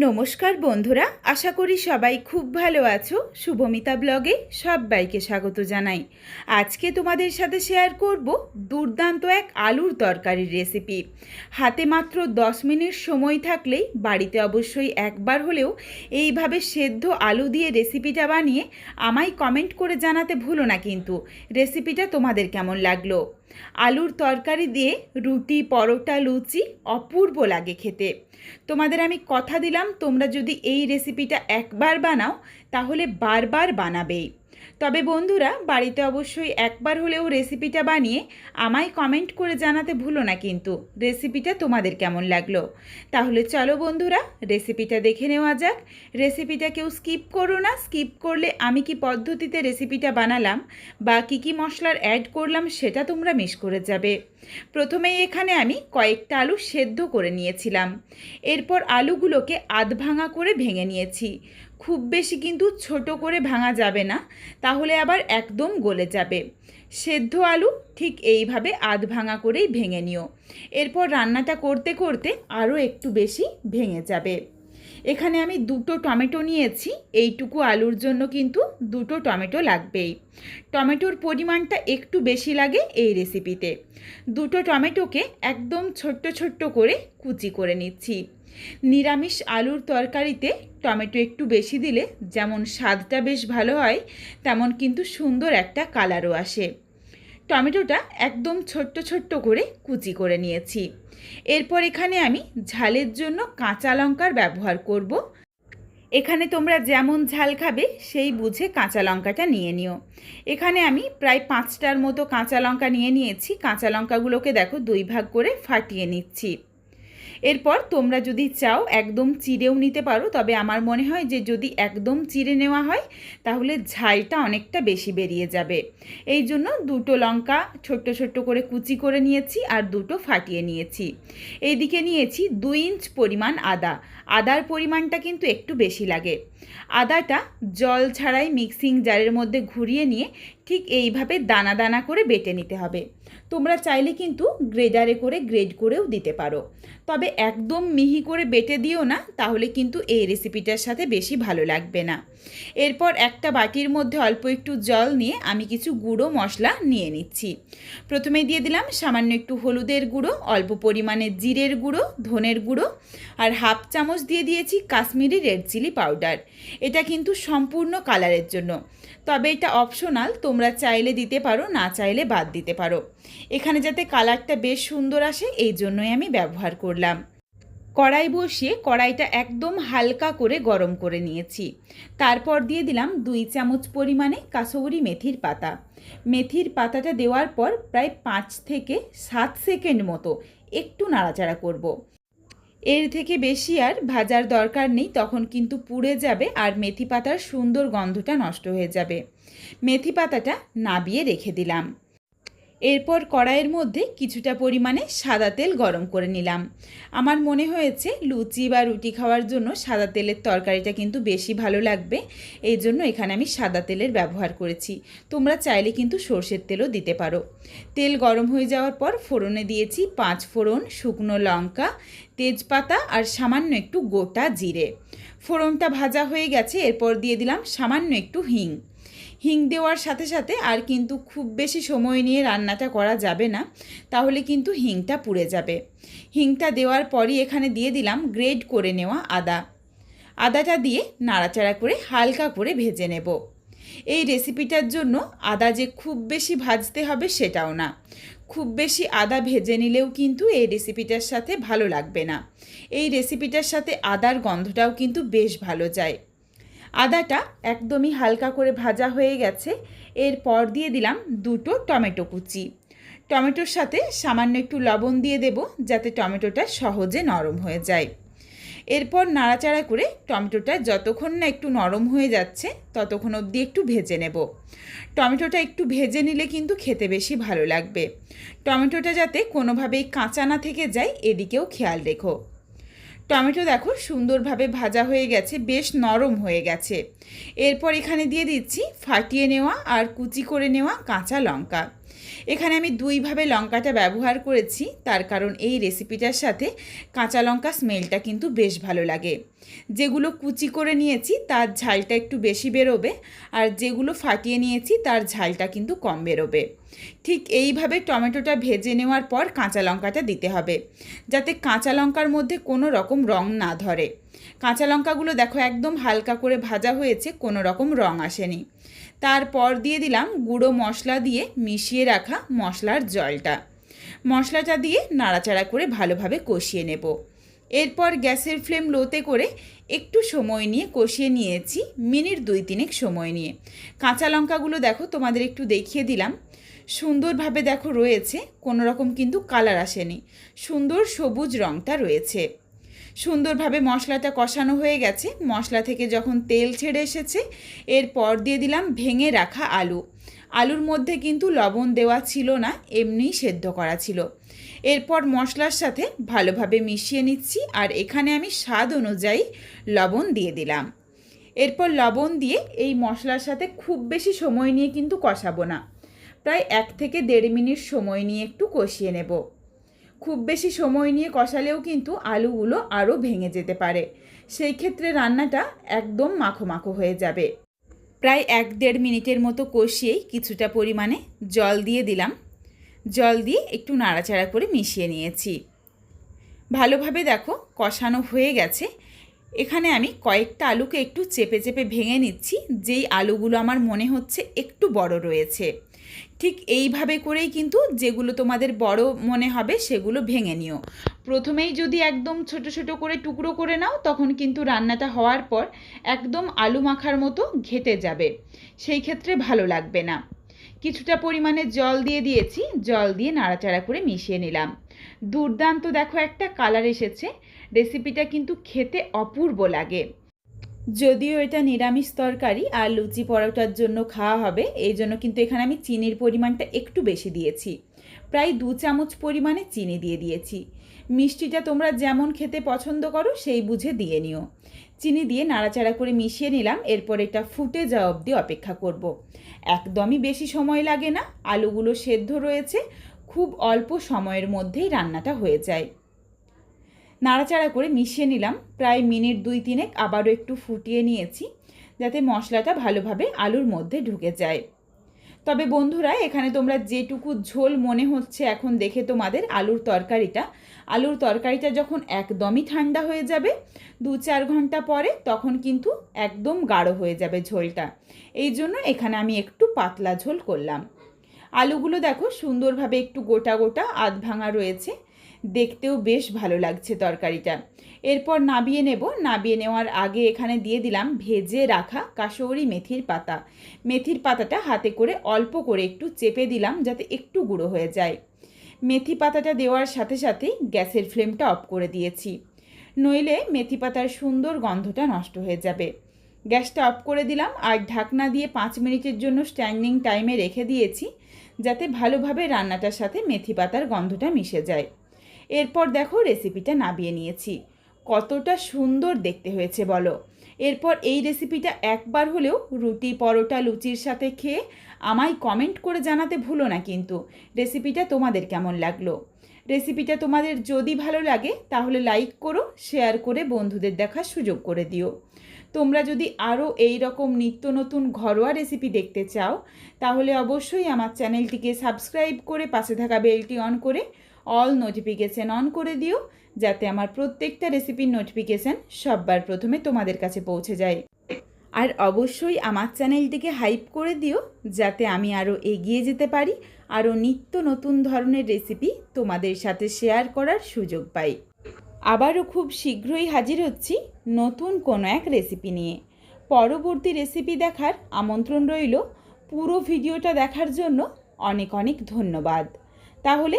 নমস্কার বন্ধুরা, আশা করি সবাই খুব ভালো আছো। শুভমিতা ব্লগে সবাইকে স্বাগত জানাই। আজকে তোমাদের সাথে শেয়ার করব দুর্দান্ত এক আলুর তরকারির রেসিপি হাতে মাত্র দশ মিনিট সময় থাকলেই বাড়িতে অবশ্যই একবার হলেও এইভাবে সেদ্ধ আলু দিয়ে রেসিপিটা বানিয়ে আমায় কমেন্ট করে জানাতে ভুলো না কিন্তু। রেসিপিটা তোমাদের কেমন লাগল? আলুর তরকারি দিয়ে রুটি, পরোটা, লুচি অপূর্ব লাগে খেতে। তোমাদের আমি কথা দিলাম তোমরা যদি এই রেসিপিটা একবার বানাও তাহলে বারবার বানাবেই তবে বন্ধুরা, বাড়িতে অবশ্যই একবার হলেও রেসিপিটা বানিয়ে আমায় কমেন্ট করে জানাতে ভুলো না কিন্তু। রেসিপিটা তোমাদের কেমন লাগল? তাহলে চলো বন্ধুরা, রেসিপিটা দেখে নেওয়া যাক। রেসিপিটা কেউ স্কিপ করো না, স্কিপ করলে আমি কি পদ্ধতিতে রেসিপিটা বানালাম বা কী কী মশলার অ্যাড করলাম সেটা তোমরা মিস করে যাবে। প্রথমেই এখানে আমি কয়েকটা আলু সেদ্ধ করে নিয়েছিলাম। এরপর আলুগুলোকে আধ ভাঙা করে ভেঙে নিয়েছি। খুব বেশি কিন্তু ছোট করে ভাঙা যাবে না, তাহলে আবার একদম গলে যাবে। সেদ্ধ আলু ঠিক এইভাবে আধ ভাঙা করেই ভেঙে নিও। এরপর রান্নাটা করতে করতে আরও একটু বেশি ভেঙে যাবে। এখানে আমি দুটো টমেটো নিয়েছি, এইটুকু আলুর জন্য কিন্তু দুটো টমেটো লাগবেই। টমেটোর পরিমাণটা একটু বেশি লাগে এই রেসিপিতে দুটো টমেটোকে একদম ছোট্ট ছোট্ট করে কুচি করে নিচ্ছি। নিরামিষ আলুর তরকারিতে টমেটো একটু বেশি দিলে যেমন স্বাদটা বেশ ভালো হয়, তেমন কিন্তু সুন্দর একটা কালারও আসে। টমেটোটা একদম ছোট্ট ছোট্ট করে কুচি করে নিয়েছি। এরপর এখানে আমি ঝালের জন্য কাঁচা লঙ্কার ব্যবহার করব। এখানে তোমরা যেমন ঝাল খাবে, সেই বুঝে কাঁচা লঙ্কাটা নিয়ে নিও। এখানে আমি প্রায় পাঁচটার মতো কাঁচা লঙ্কা নিয়ে নিয়েছি। কাঁচা লঙ্কাগুলোকে দেখো দুই ভাগ করে ফাটিয়ে নিচ্ছি। এরপর তোমরা যদি চাও একদম চিড়েও নিতে পারো, তবে আমার মনে হয় যে যদি একদম চিড়ে নেওয়া হয়, তাহলে ঝালটা অনেকটা বেশি বেরিয়ে যাবে। এই জন্য দুটো লঙ্কা ছোট্ট ছোট্ট করে কুচি করে নিয়েছি আর দুটো ফাটিয়ে নিয়েছি। এইদিকে নিয়েছি দুই ইঞ্চ পরিমাণ আদা। আদার পরিমাণটা কিন্তু একটু বেশি লাগে। আদাটা জল ছাড়াই মিক্সিং জারের মধ্যে ঘুরিয়ে নিয়ে ঠিক এইভাবে দানা দানা করে বেটে নিতে হবে। তোমরা চাইলে কিন্তু গ্রেডারে করে গ্রেড করেও দিতে পারো। তবে একদম মিহি করে বেটে দিও না, তাহলে কিন্তু এই রেসিপিটার সাথে বেশি ভালো লাগবে না। এরপর একটা বাটির মধ্যে অল্প একটু জল নিয়ে আমি কিছু গুঁড়ো মশলা নিয়ে নিচ্ছি। প্রথমে দিয়ে দিলাম সামান্য একটু হলুদের গুঁড়ো, অল্প পরিমাণে জিরের গুঁড়ো, ধনের গুঁড়ো, আর হাফ চামচ দিয়ে দিয়েছি কাশ্মীরি রেড চিলি পাউডার। এটা কিন্তু সম্পূর্ণ কালারের জন্য। তবে এটা অপশনাল, তোমরা চাইলে দিতে পারো, না চাইলে বাদ দিতে পারো। এখানে যাতে কালারটা বেশ সুন্দর আসে, এই জন্যই আমি ব্যবহার করলাম। কড়াই বসিয়ে কড়াইটা একদম হালকা করে গরম করে নিয়েছি। তারপর দিয়ে দিলাম দুই চামচ পরিমাণে কাসৌরি মেথির পাতা। মেথির পাতাটা দেওয়ার পর প্রায় পাঁচ থেকে সাত সেকেন্ড মতো একটু নাড়াচাড়া করব। এর থেকে বেশি আর ভাজার দরকার নেই, তখন কিন্তু পুড়ে যাবে আর মেথি পাতার সুন্দর গন্ধটা নষ্ট হয়ে যাবে। মেথি পাতাটা নাবিয়ে রেখে দিলাম। এরপর কড়াইয়ের মধ্যে কিছুটা পরিমাণে সাদা তেল গরম করে নিলাম। আমার মনে হয়েছে লুচি বা রুটি খাওয়ার জন্য সাদা তেলের তরকারিটা কিন্তু বেশি ভালো লাগবে। এই জন্য এখানে আমি সাদা তেলের ব্যবহার করেছি। তোমরা চাইলে কিন্তু সর্ষের তেলও দিতে পারো। তেল গরম হয়ে যাওয়ার পর ফোড়নে দিয়েছি পাঁচ ফোড়ন, শুকনো লঙ্কা, তেজপাতা আর সামান্য একটু গোটা জিরে। ফোড়নটা ভাজা হয়ে গেছে, এরপর দিয়ে দিলাম সামান্য একটু হিং। হিং দেওয়ার সাথে সাথে আর কিন্তু খুব বেশি সময় নিয়ে রান্নাটা করা যাবে না, তাহলে কিন্তু হিংটা পুড়ে যাবে। হিংটা দেওয়ার পরই এখানে দিয়ে দিলাম গ্রেড করে নেওয়া আদা। আদাটা দিয়ে নাড়াচাড়া করে হালকা করে ভেজে নেব। এই রেসিপিটার জন্য আদা যে খুব বেশি ভাজতে হবে সেটাও না। খুব বেশি আদা ভেজে নিলেও কিন্তু এই রেসিপিটার সাথে ভালো লাগবে না। এই রেসিপিটার সাথে আদার গন্ধটাও কিন্তু বেশ ভালো যায়। আদাটা একদমই হালকা করে ভাজা হয়ে গেছে। এরপর দিয়ে দিলাম দুটো টমেটো কুচি। টমেটোর সাথে সামান্য একটু লবণ দিয়ে দেব যাতে টমেটোটা সহজে নরম হয়ে যায়। এরপর নাড়াচাড়া করে টমেটোটা যতক্ষণ না একটু নরম হয়ে যাচ্ছে, ততক্ষণ অবধি একটু ভেজে নেব। টমেটোটা একটু ভেজে নিলে কিন্তু খেতে বেশি ভালো লাগবে। টমেটোটা যাতে কোনোভাবেই কাঁচা না থেকে যায়, এদিকেও খেয়াল রেখো। টমেটো দেখো সুন্দরভাবে ভাজা হয়ে গেছে, বেশ নরম হয়ে গেছে। এরপর এখানে দিয়ে দিচ্ছি ফাটিয়ে নেওয়া আর কুচি করে নেওয়া কাঁচা লঙ্কা। এখানে আমি দুইভাবে লঙ্কাটা ব্যবহার করেছি, তার কারণ এই রেসিপিটার সাথে কাঁচা লঙ্কা স্মেলটা কিন্তু বেশ ভালো লাগে। যেগুলো কুচি করে নিয়েছি, তার ঝালটা একটু বেশি বেরোবে আর যেগুলো ফাটিয়ে নিয়েছি, তার ঝালটা কিন্তু কম বেরোবে। ঠিক এইভাবে টমেটোটা ভেজে নেওয়ার পর কাঁচা লঙ্কাটা দিতে হবে, যাতে কাঁচা লঙ্কার মধ্যে কোনো রকম রং না ধরে। কাঁচা লঙ্কাগুলো দেখো একদম হালকা করে ভাজা হয়েছে, কোনো রকম রং আসেনি। তারপর দিয়ে দিলাম গুঁড়ো মশলা দিয়ে মিশিয়ে রাখা মশলার জলটা। মশলাটা দিয়ে নাড়াচাড়া করে ভালোভাবে কষিয়ে নেব। এরপর গ্যাসের ফ্লেম লোতে করে একটু সময় নিয়ে কষিয়ে নিয়েছি, মিনিট দুই তিনেক সময় নিয়ে। কাঁচা লঙ্কাগুলো দেখো তোমাদের একটু দেখিয়ে দিলাম। সুন্দরভাবে দেখো রয়েছে কোনো রকম কিন্তু কালার আসেনি। সুন্দর সবুজ রঙটা রয়েছে। সুন্দরভাবে মশলাটা কষানো হয়ে গেছে। মশলা থেকে যখন তেল ছেড়ে এসেছে, এরপর দিয়ে দিলাম ভেঙে রাখা আলু। আলুর মধ্যে কিন্তু লবণ দেওয়া ছিল না, এমনিই সেদ্ধ করা ছিল। এরপর মশলার সাথে ভালোভাবে মিশিয়ে নিচ্ছি আর এখানে আমি স্বাদ অনুযায়ী লবণ দিয়ে দিলাম। এরপর লবণ দিয়ে এই মশলার সাথে খুব বেশি সময় নিয়ে কিন্তু কষাবো না। প্রায় এক থেকে দেড় মিনিট সময় নিয়ে একটু কষিয়ে নেব। খুব বেশি সময় নিয়ে কষালেও কিন্তু আলুগুলো আরও ভেঙে যেতে পারে। সেই ক্ষেত্রে রান্নাটা একদম মাখো মাখো হয়ে যাবে। প্রায় এক দেড় মিনিটের মতো কষিয়েই কিছুটা পরিমাণে জল দিয়ে দিলাম। জল দিয়ে একটু নাড়াচাড়া করে মিশিয়ে নিয়েছি। ভালোভাবে দেখো কষানো হয়ে গেছে। এখানে আমি কয়েকটা আলুকে একটু চেপে চেপে ভেঙে নিচ্ছি, যেই আলুগুলো আমার মনে হচ্ছে একটু বড় রয়েছে। ঠিক এইভাবে করেই কিন্তু যেগুলো তোমাদের বড় মনে হবে সেগুলো ভেঙে নিও। প্রথমেই যদি একদম ছোট ছোট করে টুকরো করে নাও, তখন কিন্তু রান্নাটা হওয়ার পর একদম আলু মাখার মতো ঘেটে যাবে। সেই ক্ষেত্রে ভালো লাগবে না। কিছুটা পরিমাণে জল দিয়ে দিয়েছি, জল দিয়ে নাড়াচাড়া করে মিশিয়ে নিলাম। দুর্দান্ত দেখো একটা কালার এসেছে রেসিপিটা কিন্তু খেতে অপূর্ব লাগে। যদিও এটা নিরামিষ তরকারি আর লুচি পরোটার জন্য খাওয়া হবে, এই জন্য কিন্তু এখানে আমি চিনির পরিমাণটা একটু বেশি দিয়েছি। প্রায় দু চামচ পরিমাণে চিনি দিয়ে দিয়েছি। মিষ্টিটা তোমরা যেমন খেতে পছন্দ করো, সেই বুঝে দিয়ে নিও। চিনি দিয়ে নাড়াচাড়া করে মিশিয়ে নিলাম, এরপর এটা ফুটে যাওয়া অবধি অপেক্ষা করব। একদমই বেশি সময় লাগে না, আলুগুলো সেদ্ধ রয়েছে, খুব অল্প সময়ের মধ্যেই রান্নাটা হয়ে যায় নাড়াচাড়া করে মিশিয়ে নিলাম, প্রায় মিনিট দুই তিনেক আবারও একটু ফুটিয়ে নিয়েছি, যাতে মশলাটা ভালোভাবে আলুর মধ্যে ঢুকে যায় তবে বন্ধুরা, এখানে তোমরা যেটুকু ঝোল মনে হচ্ছে এখন দেখে তোমাদের আলুর তরকারিটা। আলুর তরকারিটা যখন একদমই ঠান্ডা হয়ে যাবে দু চার ঘণ্টা পরে তখন কিন্তু একদম গাঢ় হয়ে যাবে ঝোলটা। এই জন্য এখানে আমি একটু পাতলা ঝোল করলাম। আলুগুলো দেখো সুন্দরভাবে একটু গোটা গোটা আধ ভাঙা রয়েছে। দেখতেও বেশ ভালো লাগছে তরকারিটা। এরপর নাবিয়ে নেব। নাবিয়ে নেওয়ার আগে এখানে দিয়ে দিলাম ভেজে রাখা কাশৌরি মেথির পাতা। মেথির পাতাটা হাতে করে অল্প করে একটু চেপে দিলাম যাতে একটু গুঁড়ো হয়ে যায়। মেথি পাতাটা দেওয়ার সাথে সাথেই গ্যাসের ফ্লেমটা অফ করে দিয়েছি। নইলে মেথি পাতার সুন্দর গন্ধটা নষ্ট হয়ে যাবে। গ্যাসটা অফ করে দিলাম আর ঢাকনা দিয়ে পাঁচ মিনিটের জন্য স্ট্যান্ডিং টাইমে রেখে দিয়েছি যাতে ভালোভাবে রান্নাটার সাথে মেথি পাতার গন্ধটা মিশে যায়। এরপর দেখো রেসিপিটা নাবিয়ে নিয়েছি। কতটা সুন্দর দেখতে হয়েছে বলো। এরপর এই রেসিপিটা একবার হলেও রুটি, পরোটা, লুচির সাথে খেয়ে আমায় কমেন্ট করে জানাতে ভুলো না কিন্তু। রেসিপিটা তোমাদের কেমন লাগল? রেসিপিটা তোমাদের যদি ভালো লাগে তাহলে লাইক করো শেয়ার করে বন্ধুদের দেখার সুযোগ করে দিও। তোমরা যদি আরও এই রকম নিত্য নতুন ঘরোয়া রেসিপি দেখতে চাও, তাহলে অবশ্যই আমার চ্যানেলটিকে সাবস্ক্রাইব করে পাশে থাকা বেলটি অন করে অল নোটিফিকেশান অন করে দিও, যাতে আমার প্রত্যেকটা রেসিপির নোটিফিকেশান সববার প্রথমে তোমাদের কাছে পৌঁছে যায়। আর অবশ্যই আমার চ্যানেলটিকে হাইপ করে দিও, যাতে আমি আরও এগিয়ে যেতে পারি আরও নিত্য নতুন ধরনের রেসিপি তোমাদের সাথে শেয়ার করার সুযোগ পাই। আবারও খুব শীঘ্রই হাজির হচ্ছি নতুন কোনো এক রেসিপি নিয়ে। পরবর্তী রেসিপি দেখার আমন্ত্রণ রইল, পুরো ভিডিওটা দেখার জন্য অনেক অনেক ধন্যবাদ। তাহলে